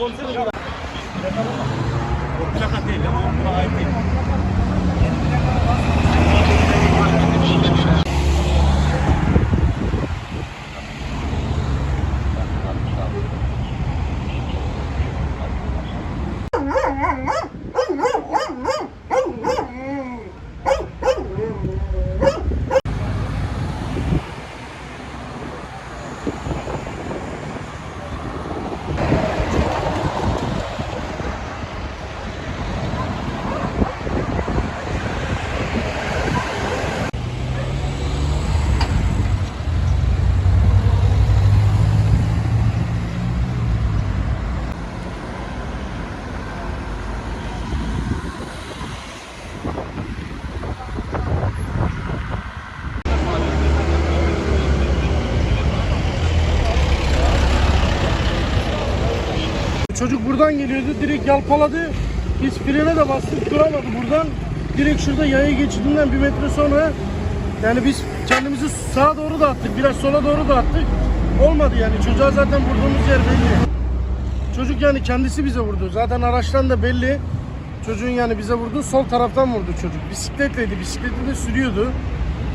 Mm-hmm. Çocuk buradan geliyordu. Direkt yalpaladı. Biz frene de bastık. Duramadı buradan. Direkt şurada yaya geçidinden bir metre sonra yani biz kendimizi sağa doğru da attık. Biraz sola doğru da attık. Olmadı yani. Çocuğa zaten vurduğumuz yer belli. Çocuk yani kendisi bize vurdu. Zaten araçtan da belli. Çocuğun yani bize vurdu. Sol taraftan vurdu çocuk. Bisikletleydi. Bisikleti de sürüyordu.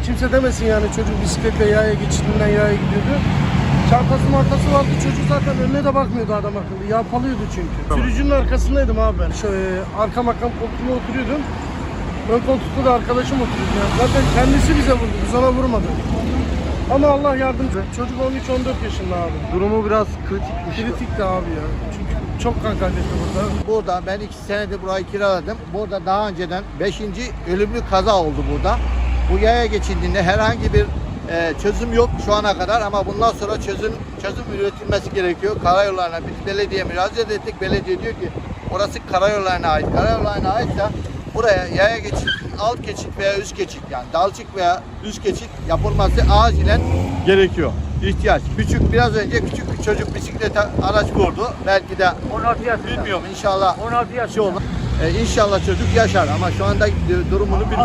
Kimse demesin yani çocuk bisikletle yaya geçidinden yaya gidiyordu. Çantası markası vardı çocuk zaten önüne de bakmıyordu adam akıllı. Yalpalıyordu çünkü. Sürücünün arkasındaydım abi ben. Şöyle arka makam koltuğuna oturuyordum. Ön koltukta da arkadaşım oturuyordu. Yani. Zaten kendisi bize vurdu. Biz ona vurmadık. Ama Allah yardımcı. Çocuk 13-14 yaşında abi. Durumu biraz kritikmiş. Kritikti abi ya. Çünkü çok kan kaybetti burada. Burada ben iki senedir burayı kiraladım. Burada daha önceden 5. ölümlü kaza oldu burada. Bu yaya geçidinde herhangi bir e, çözüm yok şu ana kadar ama bundan sonra çözüm çözüm üretilmesi gerekiyor. Karayollarına biz belediye müracaat ettik. Belediye diyor ki orası karayollarına ait. Karayollarına aitse buraya yaya geçit, alt geçit veya üst geçit yani dalcık veya üst geçit yapılması acilen gerekiyor. İhtiyaç. Küçük biraz önce küçük bir çocuk bisiklete araç vurdu. Belki de 16 yaşında. bilmiyorum inşallah 16 şey olur. Ee, inşallah çocuk yaşar ama şu anda durumunu bilmiyorum.